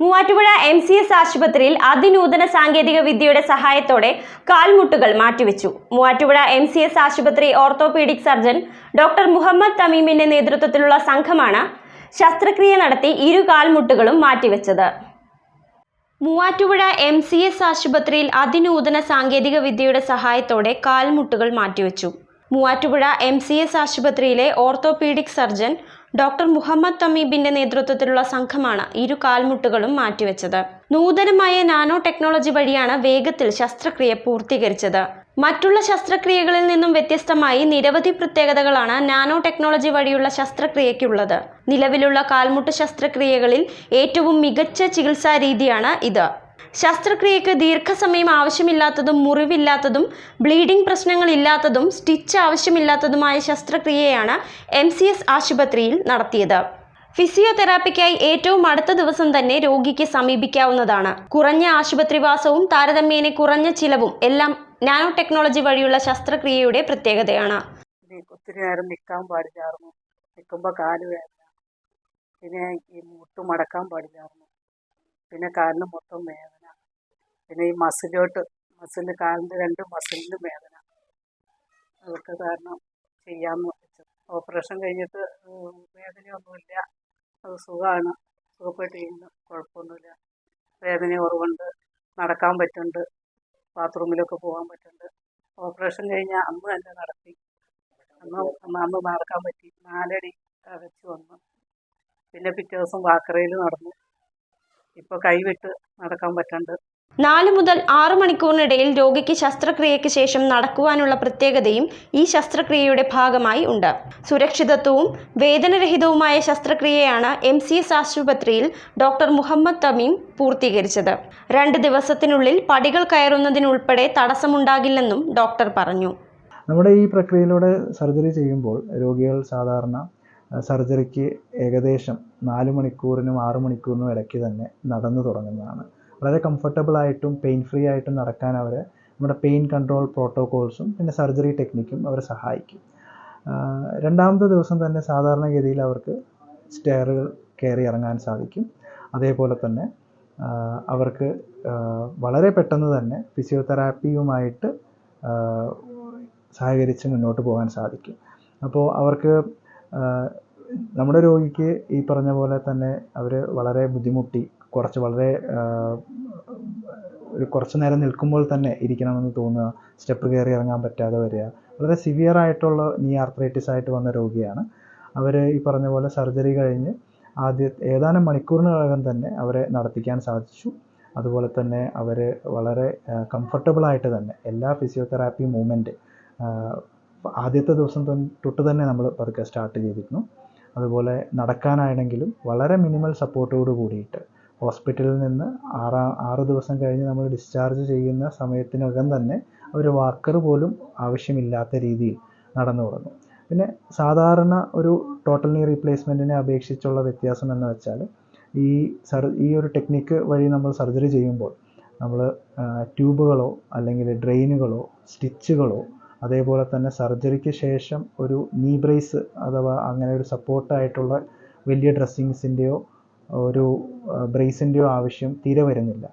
Muvattupuzha M C S ആശുപത്രിയിൽ അതിനൂതന സാങ്കേതിക വിദ്യയുടെ സഹായത്തോടെ കാൽമുട്ടുകൾ മാറ്റിവെച്ചു. മൂവാറ്റുപുഴ എം സി എസ് ആശുപത്രി ഓർത്തോപീഡിക് സർജൻ ഡോക്ടർ മുഹമ്മദ് തമീമിന്റെ നേതൃത്വത്തിലുള്ള സംഘമാണ് ശസ്ത്രക്രിയ നടത്തി ഇരു കാൽമുട്ടുകളും മാറ്റിവെച്ചത്. മൂവാറ്റുപുഴ എം സി എസ് ആശുപത്രിയിൽ അതിനൂതന സാങ്കേതിക വിദ്യയുടെ സഹായത്തോടെ കാൽമുട്ടുകൾ മാറ്റിവെച്ചു. മൂവാറ്റുപുഴ എം സി എസ് ആശുപത്രിയിലെ ഓർത്തോപീഡിക് സർജൻ ഡോക്ടർ മുഹമ്മദ് തമീബിന്റെ നേതൃത്വത്തിലുള്ള സംഘമാണ് ഇരു കാൽമുട്ടുകളും മാറ്റിവെച്ചത്. നൂതനമായ നാനോ ടെക്നോളജി വഴിയാണ് വേഗത്തിൽ ശസ്ത്രക്രിയ പൂർത്തീകരിച്ചത്. മറ്റുള്ള ശസ്ത്രക്രിയകളിൽ നിന്നും വ്യത്യസ്തമായി നിരവധി പ്രത്യേകതകളാണ് നാനോ ടെക്നോളജി വഴിയുള്ള ശസ്ത്രക്രിയയ്ക്കുള്ളത്. നിലവിലുള്ള കാൽമുട്ട് ശസ്ത്രക്രിയകളിൽ ഏറ്റവും മികച്ച ചികിത്സാ രീതിയാണ് ഇത്. ശസ്ത്രക്രിയയ്ക്ക് ദീർഘസമയം ആവശ്യമില്ലാത്തതും മുറിവില്ലാത്തതും ബ്ലീഡിംഗ് പ്രശ്നങ്ങളില്ലാത്തതും സ്റ്റിച്ച് ആവശ്യമില്ലാത്തതുമായ ശസ്ത്രക്രിയയാണ് എം സി എസ് ആശുപത്രിയിൽ നടത്തിയത്. ഫിസിയോതെറാപ്പിക്കായി ഏറ്റവും അടുത്ത ദിവസം തന്നെ രോഗിക്ക് സമീപിക്കാവുന്നതാണ്. കുറഞ്ഞ ആശുപത്രിവാസവും താരതമ്യേന കുറഞ്ഞ ചിലവും എല്ലാം നാനോ ടെക്നോളജി വഴിയുള്ള ശസ്ത്രക്രിയയുടെ പ്രത്യേകതയാണ്. ഒത്തിരി നേരം നിൽക്കാൻ പാടില്ലായിരുന്നു. നിൽക്കുമ്പോൾ കാൽ വേദന പിന്നെ ഈ മുട്ട് മടക്കാൻ പാടില്ലായിരുന്നു. പിന്നെ കാലിന് മൊത്തം വേദന. പിന്നെ ഈ മസിലോട്ട് മസിൽ കാലിന്റെ രണ്ട് മസിലിന്റെ വേദന. അതൊക്കെ കാരണം ചെയ്യാമെന്ന് ഓപ്പറേഷൻ കഴിഞ്ഞിട്ട് വേദനയൊന്നുമില്ല. അത് സുഖമാണ്. സുഖപ്പെട്ടിരിക്കുന്നു. കുഴപ്പമൊന്നുമില്ല. വേദന കുറവുണ്ട്. നടക്കാൻ പറ്റുന്നുണ്ട്. ബാത്റൂമിലൊക്കെ പോകാൻ പറ്റുന്നുണ്ട്. ഓപ്പറേഷൻ കഴിഞ്ഞ അന്ന് തന്നെ നടത്തി. അന്ന് അന്ന് നടക്കാൻ പറ്റി. നാലടി വെച്ച് വന്നു. പിന്നെ പിറ്റേ ദിവസം വാക്കറയിൽ നടന്നു. ഇപ്പോൾ കൈവിട്ട് നടക്കാൻ പറ്റണ്ട്. നാല് മുതൽ ആറ് മണിക്കൂറിനിടയിൽ രോഗിക്ക് ശസ്ത്രക്രിയയ്ക്ക് ശേഷം നടക്കുവാനുള്ള പ്രത്യേകതയും ഈ ശസ്ത്രക്രിയയുടെ ഭാഗമായി ഉണ്ട്. സുരക്ഷിതത്വവും വേദനരഹിതവുമായ ശസ്ത്രക്രിയയാണ് എം സി എസ് ആശുപത്രിയിൽ ഡോക്ടർ മുഹമ്മദ് തമീം പൂർത്തീകരിച്ചത്. രണ്ട് ദിവസത്തിനുള്ളിൽ പടികൾ കയറുന്നതിനുൾപ്പെടെ തടസ്സമുണ്ടാകില്ലെന്നും ഡോക്ടർ പറഞ്ഞു. നമ്മുടെ ഈ പ്രക്രിയയിലൂടെ സർജറി ചെയ്യുമ്പോൾ രോഗികൾ സാധാരണ സർജറിക്ക് ഏകദേശം നാല് മണിക്കൂറിനും ആറ് മണിക്കൂറിനും ഇടയ്ക്ക് തന്നെ നടന്നു തുടങ്ങുന്നതാണ്. വളരെ കംഫർട്ടബിൾ ആയിട്ടും പെയിൻ ഫ്രീ ആയിട്ടും നടക്കാൻ അവർ നമ്മുടെ പെയിൻ കൺട്രോൾ പ്രോട്ടോകോൾസും പിന്നെ സർജറി ടെക്നിക്കും അവരെ സഹായിക്കും. രണ്ടാമത്തെ ദിവസം തന്നെ സാധാരണഗതിയിൽ അവർക്ക് സ്റ്റെയറുകൾ കയറി ഇറങ്ങാൻ സാധിക്കും. അതേപോലെ തന്നെ അവർക്ക് വളരെ പെട്ടെന്ന് തന്നെ ഫിസിയോതെറാപ്പിയുമായിട്ട് സഹകരിച്ച് മുന്നോട്ട് പോകാൻ സാധിക്കും. അപ്പോൾ അവർക്ക് നമ്മുടെ രോഗിക്ക് ഈ പറഞ്ഞ പോലെ തന്നെ അവർ വളരെ ബുദ്ധിമുട്ടി കുറച്ച് വളരെ ഒരു കുറച്ച് നേരം നിൽക്കുമ്പോൾ തന്നെ ഇരിക്കണമെന്ന് തോന്നുക സ്റ്റെപ്പ് കയറി ഇറങ്ങാൻ പറ്റാതെ വരിക വളരെ സിവിയർ ആയിട്ടുള്ള നീ ആർത്രൈറ്റിസ് ആയിട്ട് വന്ന രോഗിയാണ്. അവർ ഈ പറഞ്ഞ പോലെ സർജറി കഴിഞ്ഞ് ആദ്യ ഏതാനും മണിക്കൂറിനകം തന്നെ അവരെ നടത്തിക്കാൻ സാധിച്ചു. അതുപോലെ തന്നെ അവർ വളരെ കംഫർട്ടബിൾ ആയിട്ട് തന്നെ എല്ലാ ഫിസിയോതെറാപ്പി മൂവ്മെന്റ് ആദ്യത്തെ ദിവസം തൊട്ട് തന്നെ നമ്മൾ പതുക്കെ സ്റ്റാർട്ട് ചെയ്തിരുന്നു. അതുപോലെ നടക്കാനാണെങ്കിലും വളരെ മിനിമൽ സപ്പോർട്ടോട് കൂടിയിട്ട് ഹോസ്പിറ്റലിൽ നിന്ന് ആറാ ആറ് ദിവസം കഴിഞ്ഞ് നമ്മൾ ഡിസ്ചാർജ് ചെയ്യുന്ന സമയത്തിനകം തന്നെ അവർ വാക്കർ പോലും ആവശ്യമില്ലാത്ത രീതിയിൽ നടന്നു തുടങ്ങും. പിന്നെ സാധാരണ ഒരു ടോട്ടൽ നീ റീപ്ലേസ്മെന്റിനെ അപേക്ഷിച്ചുള്ള വ്യത്യാസം എന്ന് വെച്ചാൽ ഈ സർ ഈ ഒരു ടെക്നിക്ക് വഴി നമ്മൾ സർജറി ചെയ്യുമ്പോൾ നമ്മൾ ട്യൂബുകളോ അല്ലെങ്കിൽ ഡ്രെയിനുകളോ സ്റ്റിച്ചുകളോ അതേപോലെ തന്നെ സർജറിക്ക് ശേഷം ഒരു നീ ബ്രേസ് അഥവാ അങ്ങനെ ഒരു സപ്പോർട്ടായിട്ടുള്ള വലിയ ഡ്രസ്സിങ്സിന്റെയോ ഒരു ബ്രേസിന്റെയോ ആവശ്യം തീരെ വരുന്നില്ല.